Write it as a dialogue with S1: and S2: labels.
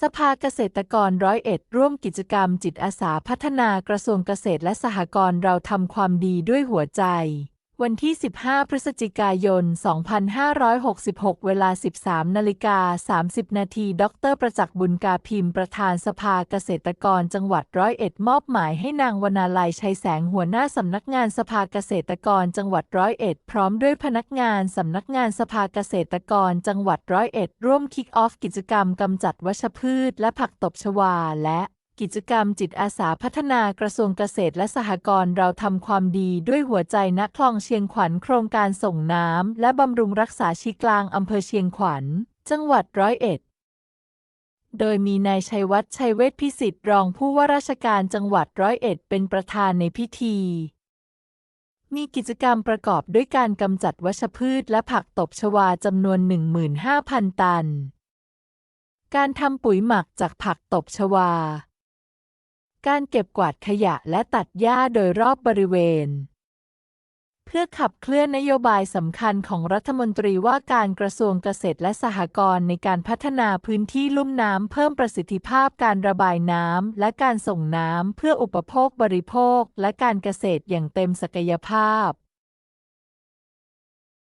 S1: สภาเกษตรกรร้อยเอ็ดร่วมกิจกรรมจิตอาสาพัฒนากระทรวงเกษตรและสหกรณ์เราทำความดีด้วยหัวใจ วันที่ 15 พฤศจิกายน 2566 เวลา 13 นาฬิกา 30 นาที ดร ประจักษ์บุญกาพิมพ์ ประธานสภาเกษตรกรจังหวัดร้อยเอ็ด มอบหมายให้นางวนาลัยชัยแสงหัวหน้าสำนักงานสภาเกษตรกรจังหวัดร้อยเอ็ด พร้อมด้วยพนักงานสำนักงานสภาเกษตรกรจังหวัดร้อยเอ็ด ร่วมคิกออฟกิจกรรมกำจัดวัชพืช และผักตบชวาและ กิจกรรมจิตอาสาพัฒนากระทรวงเกษตรและสหกรณ์เราทำความดีด้วยหัวใจณคลองเชียงขวัญโครงการส่งน้ำและบำรุงรักษาชีกลางอำเภอเชียงขวัญ จังหวัดร้อยเอ็ด โดยมีนายชัยวัฒน์ชัยเวชพิสิทธิ์รองผู้ว่าราชการจังหวัดร้อยเอ็ดเป็นประธานในพิธีมีกิจกรรมประกอบด้วยการกำจัดวัชพืชและผักตบชวาจำนวน 15,000 ตัน การทำปุ๋ยหมักจากผักตบชวา การเก็บกวาดขยะและตัดหญ้าโดยรอบบริเวณ เพื่อขับเคลื่อนนโยบายสำคัญของรัฐมนตรีว่าการกระทรวงเกษตรและสหกรณ์ในการพัฒนาพื้นที่ลุ่มน้ำเพิ่มประสิทธิภาพการระบายน้ำและการส่งน้ำเพื่ออุปโภคบริโภคและการเกษตรอย่างเต็มศักยภาพ